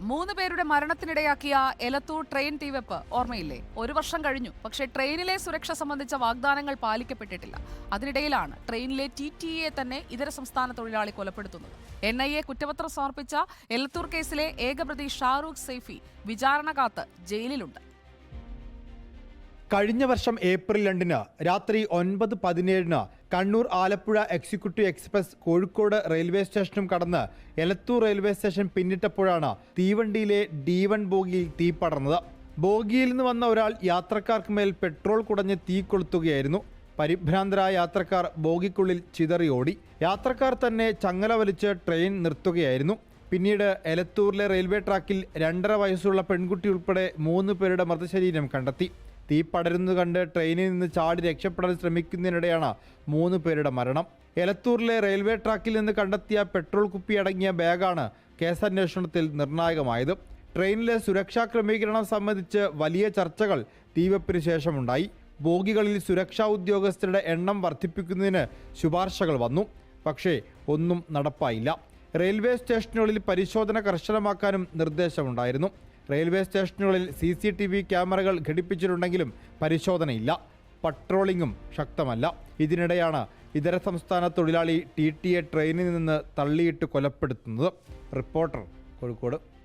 മൂന്ന് പേരുടെ മരണത്തിനിടയാക്കിയ എലത്തൂർ ട്രെയിൻ തീവെപ്പ് ഓർമ്മയില്ലേ? ഒരു വർഷം കഴിഞ്ഞു. പക്ഷേ ട്രെയിനിലെ സുരക്ഷ സംബന്ധിച്ച വാഗ്ദാനങ്ങൾ പാലിക്കപ്പെട്ടിട്ടില്ല. അതിനിടയിലാണ് ട്രെയിനിലെ ടി ടി എ തന്നെ ഇതര സംസ്ഥാന തൊഴിലാളി കൊലപ്പെടുത്തുന്നത്. എൻ ഐ എ കുറ്റപത്രം സമർപ്പിച്ച എലത്തൂർ കേസിലെ ഏകപ്രതി ഷാറൂഖ് സെയ്ഫി വിചാരണ കാത്ത് ജയിലിലുണ്ട്. കഴിഞ്ഞ വർഷം ഏപ്രിൽ രണ്ടിന് രാത്രി ഒൻപത് പതിനേഴിന് Kannur Alappuzha executive express Kozhikode railway സ്റ്റേഷനും കടന്ന് എലത്തൂർ റെയിൽവേ സ്റ്റേഷൻ പിന്നിട്ടപ്പോഴാണ് തീവണ്ടിയിലെ ഡി വൺ ബോഗിയിൽ തീ പടർന്നത്. ബോഗിയിൽ നിന്ന് വന്ന ഒരാൾ യാത്രക്കാർക്ക് മേൽ പെട്രോൾ കുടഞ്ഞ് തീ കൊളുത്തുകയായിരുന്നു. പരിഭ്രാന്തരായ യാത്രക്കാർ ബോഗിക്കുള്ളിൽ ചിതറി ഓടി യാത്രക്കാർ തന്നെ ചങ്ങല വലിച്ച് ട്രെയിൻ നിർത്തുകയായിരുന്നു. പിന്നീട് എലത്തൂരിലെ റെയിൽവേ ട്രാക്കിൽ രണ്ടര വയസ്സുള്ള പെൺകുട്ടി ഉൾപ്പെടെ മൂന്ന് പേരുടെ മൃതശരീരം കണ്ടെത്തി. തീ പടരുന്നത് കണ്ട് ട്രെയിനിൽ നിന്ന് ചാടി രക്ഷപ്പെടാൻ ശ്രമിക്കുന്നതിനിടെയാണ് മൂന്ന് പേരുടെ മരണം. എലത്തൂരിലെ റെയിൽവേ ട്രാക്കിൽ നിന്ന് കണ്ടെത്തിയ പെട്രോൾ കുപ്പി അടങ്ങിയ ബാഗാണ് കേസന്വേഷണത്തിൽ നിർണായകമായത്. ട്രെയിനിലെ സുരക്ഷാ ക്രമീകരണം സംബന്ധിച്ച് വലിയ ചർച്ചകൾ തീവെപ്പിന് ശേഷമുണ്ടായി. ബോഗികളിൽ സുരക്ഷാ ഉദ്യോഗസ്ഥരുടെ എണ്ണം വർദ്ധിപ്പിക്കുന്നതിന് ശുപാർശകൾ വന്നു. പക്ഷേ ഒന്നും നടപ്പായില്ല. റെയിൽവേ സ്റ്റേഷനുകളിൽ പരിശോധന കർശനമാക്കാനും നിർദ്ദേശമുണ്ടായിരുന്നു. റെയിൽവേ സ്റ്റേഷനുകളിൽ സി സി ടി വി ക്യാമറകൾ ഘടിപ്പിച്ചിട്ടുണ്ടെങ്കിലും പരിശോധനയില്ല. പട്രോളിംഗും ശക്തമല്ല. ഇതിനിടെയാണ് ഇതര സംസ്ഥാന തൊഴിലാളി ടി ട്രെയിനിൽ നിന്ന് തള്ളിയിട്ട് കൊലപ്പെടുത്തുന്നത്. റിപ്പോർട്ടർ കോഴിക്കോട്.